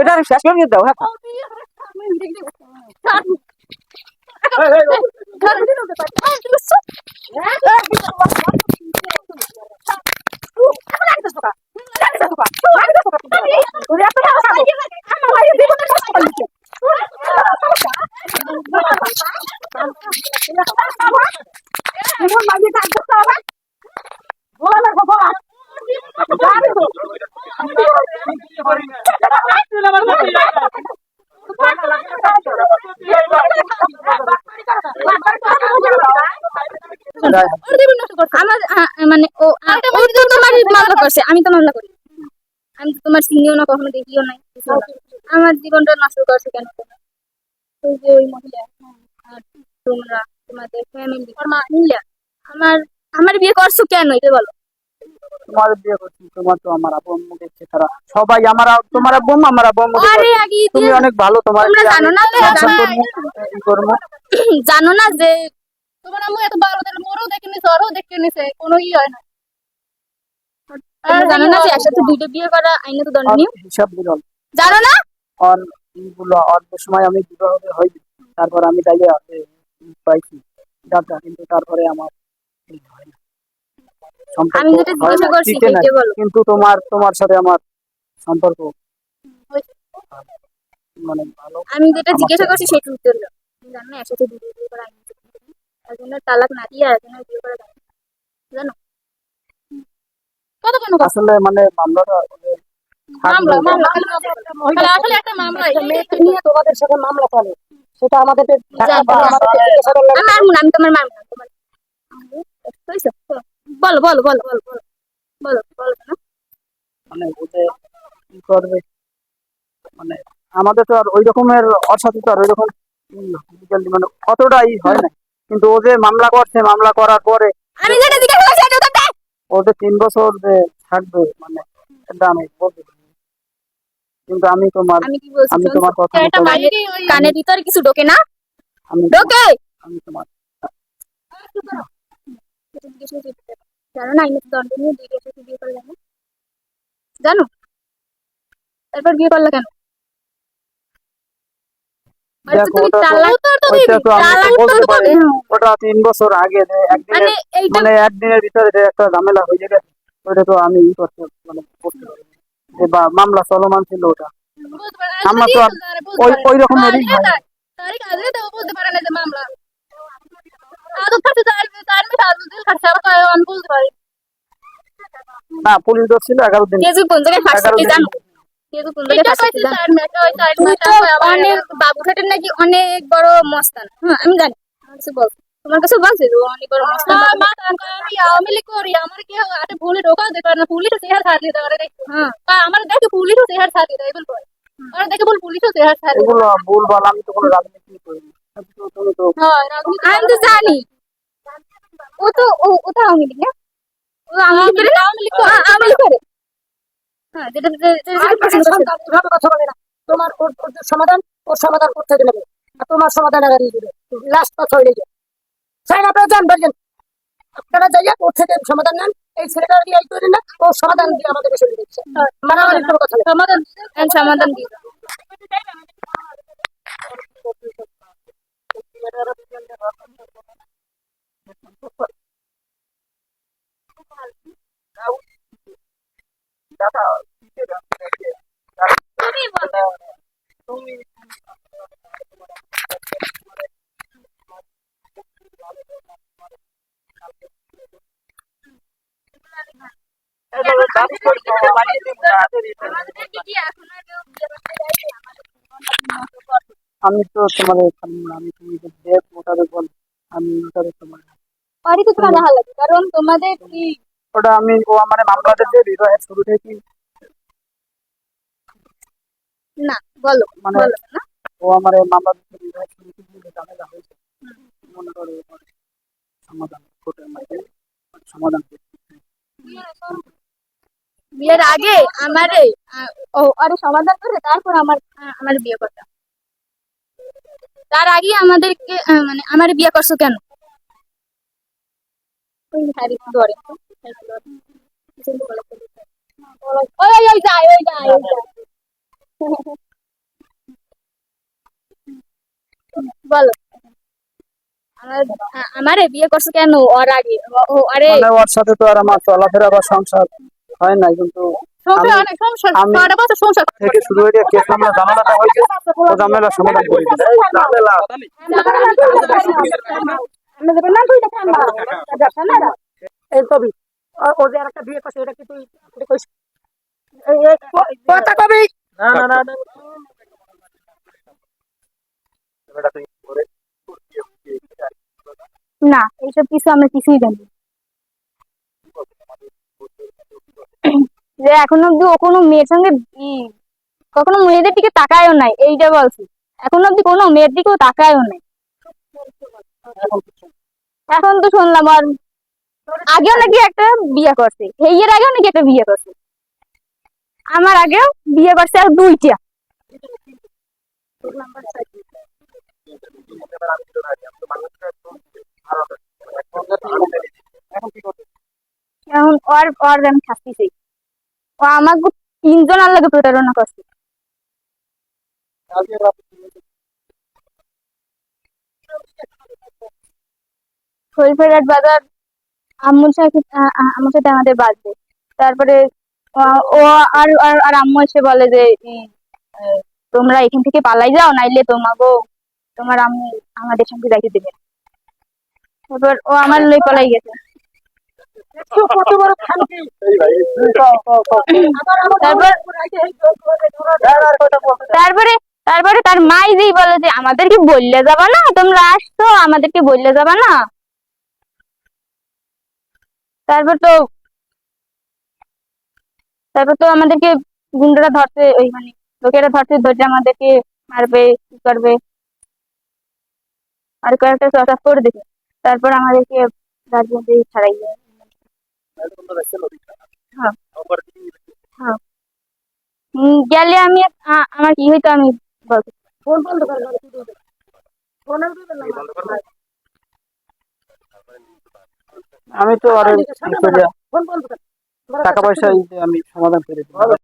এটা শেষ করে দাও হ্যাঁ আমি তো মামলা করি আমি তো তোমার চিনিও না কখনো দেখিও নাই। আমার জীবনটা নষ্ট করছে কেন? ওই যে ওই মহিলা আর তোমরা তোমাদের ফ্যামিলি আমার আমার বিয়ে করছ কেন, এটা বলো তোমার বিয়ে করছি তোমার তো আমার আপন মুখে ছাড়া সবাই আমার তোমার বোন আমার আরে তুমি অনেক ভালো তোমার জানো না জানো না যে তোমার আম্মু এত ভালো তাহলে মোরও দেখে নিছে ওরও দেখে নিছে কোনো ই হয় না। তোমরা জানো না যে একসাথে দুইটা বিয়ে করা আইনত দণ্ডনীয় হিসাব বিরল জানো না? অন ইগুলো অল্প সময় আমি বিবাহ হই তারপর আমি পাইছি। দাদা কিন্তু তারপরে আমার হয় না। আমি যেটা জিজ্ঞাসা করছি বলো? কিন্তু তোমার তোমার সাথে আমার সম্পর্ক মানে ভালো। আমি যেটা জিজ্ঞাসা করছি সেটা উত্তর দাও। তুমি জানো না একসাথে বিয়ে করা তালাক না দিয়ে আরেকজনের বিয়ে করা যায় জানো? কত কেন আসলে মানে মামলাটা মানে মামলা মামলা খালি মামলা। খালি আসলে একটা মামলা মেয়েকে নিয়ে তোমাদের সাথে মামলা চলে। সেটা আমাদের মনে আমি তোমার হয়েছে? বলো বলো বলো বলো বলো বলো বলো না। মানে ওতে কি করবে? মানে আমাদের তো আর ওই রকমের আর ওই রকম মানে অতটাই হয় না। কিন্তু ও যে মামলা করছে মামলা করার পরে আমি যেটা জিজ্ঞাসা করছি তিন বছর যে থাকবে মানে এটা আমি বলতে কিন্তু আমি তোমার আমি। তোমার কথা বাইরে ভিতরে কিছু ঢোকে না? আমি ঢোকে! আমি তোমার জিজ্ঞাসা। জানো না বিয়ে করা তারপর বিয়ে করলে কেন? তো ওটা তো- তো তো তো তিন বছর আগে মানে মানে একদিনের ভিতরে একটা ঝামেলা হয়ে গেছে ওটা তো আমি করতে মানে করতে পারি। বা মামলা চলমান ছিল ওটা। আমরা তো আর ওই। ওই তারিখ তো পারে না যে মামলা। আদত থাকতে না পুলিশ ধরছিল এগারো দিন। কেজু কোন জায়গায় কি জানো? বাবুঘাটের নাকি অনেক বড় মস্তান। হ্যাঁ আমি জানি। বল। তোমার কাছে বলছে অনেক বড় মস্তান। না, মা তার কয় আমি আওয়ামী করি। আমার কি আরে ভুলে ঢোকা দিতে পারে না। পুলিশ চেহার ছাড় দিতে পারে হ্যাঁ। আমার দেখে পুলিশও আর দেখে বল পুলিশও চেহার ছাড় দিতে। বল আমি তো কোনো রাজনীতি করি না। আমি তো- তুমি তো হয় রাজনীতি আমি তো জানি। ও তো ও তো আওয়ামী লীগ না? ও আওয়ামী লীগ করে? আওয়ামী লীগ আওয়ামী লীগ করে? হ্যাঁ যেটা যেটা- কথা বলে না? তোমার ওর সমাধান ওর সমাধান করতে দেবে আর তোমার সমাধান আগে দিয়ে দেবে। লাস্ট কথা হয়ে যায় সাইন আপনারা যান বলছেন আপনারা যাইয়া ওর থেকে সমাধান নেন। এই ছেলেটা দিয়ে এই করে না? ও সমাধান দিয়ে আমাদের এসে দিচ্ছে। মানে আমাদের কোনো কথা সমাধান হ্যাঁ, সমাধান দিই আমাদের আমি তো তোমার আমি তুমি মোটাবেক বল আমি মোটাবেক তোমার তো তোমার কারণ তোমাদের কি ওটা আমি ও আমার মামলাটা যে বিবাহের শুরু থেকে না বলো মানে না। ও আমার মামলা বিবাহের শুরু থেকে যে ঝামেলা হয়েছে। মনে করো সমাধান কোর্টের সমাধান। বিয়ের আগে আমারে ও আরে সমাধান করে তারপর আমার আমার বিয়ে করতাম তার আগে আমাদেরকে মানে আমার বিয়ে করছ কেন? ধরে। ওই যায় ওই যায় ওই যায়। বলো। আমারে বিয়ে করছ কেন? ওর আগে ও- আরে মানে ওর সাথে তো আর আমার চলাফেরা বা সংসার হয় নাই কিন্তু শুরু হয়ে কেস মামলা ঝামেলাটা হয়েছে ও ঝামেলা সমাধান করে দিয়েছে এই কবি ও- যে একটা বিয়ে করছে এটা কি তুই তুই কইস? এই এই ক- কথা কবি। না না না না। না এইসব কিছু আমরা কিছুই জানি যে এখন অব্দি ও কোনো মেয়ের সঙ্গে কখনো মেয়েদের দিকে তাকায়ও নাই এইটা বলছি। এখন অব্দি কোনো মেয়ের দিকেও তাকায়ও নাই। এখন তো শুনলাম আর আগেও নাকি একটা বিয়ে করছে। এই এর আগেও নাকি একটা বিয়ে করছে। আমার আগেও বিয়ে করছে আর দুইটা। এখন ওর ওর আমি শাস্তি ও আমাকে তিনজন আল্লাহকে প্রতারণা করছে। খৈফেরহাট বাজার আম্মুর সাথে আমার সাথে আমাদের বাজবে তারপরে ও আর আর আম্মু এসে বলে যে তোমরা এখান থেকে পালাই যাও, নাইলে তোমাকে তোমার আম্মু আমাদের সঙ্গে যাইতে দেবে তারপর ও আমার লই পালাই গেছে। তারপর, তারপরে তার মাই যেই বলে যে, আমাদেরকে বললে যাবা না, তোমরা আসছো, আমাদেরকে বললে যাবা না। তারপর তো তারপর তো আমাদেরকে গুন্ডারা ধরতে ওই মানে লোকেরা ধরতে ধরতে আমাদেরকে মারবে কি করবে আর কয়েকটা চটা করে দিবে তারপর আমাদেরকে গার্জিয়ান দিয়ে ছাড়াই হ্যাঁ। হ্যাঁ গেলে আমি আমার কি হইতো আমি বলতে ফোন বন্ধ ফোন আমি তো আর টাকা পয়সা আমি সমাধান করে দিই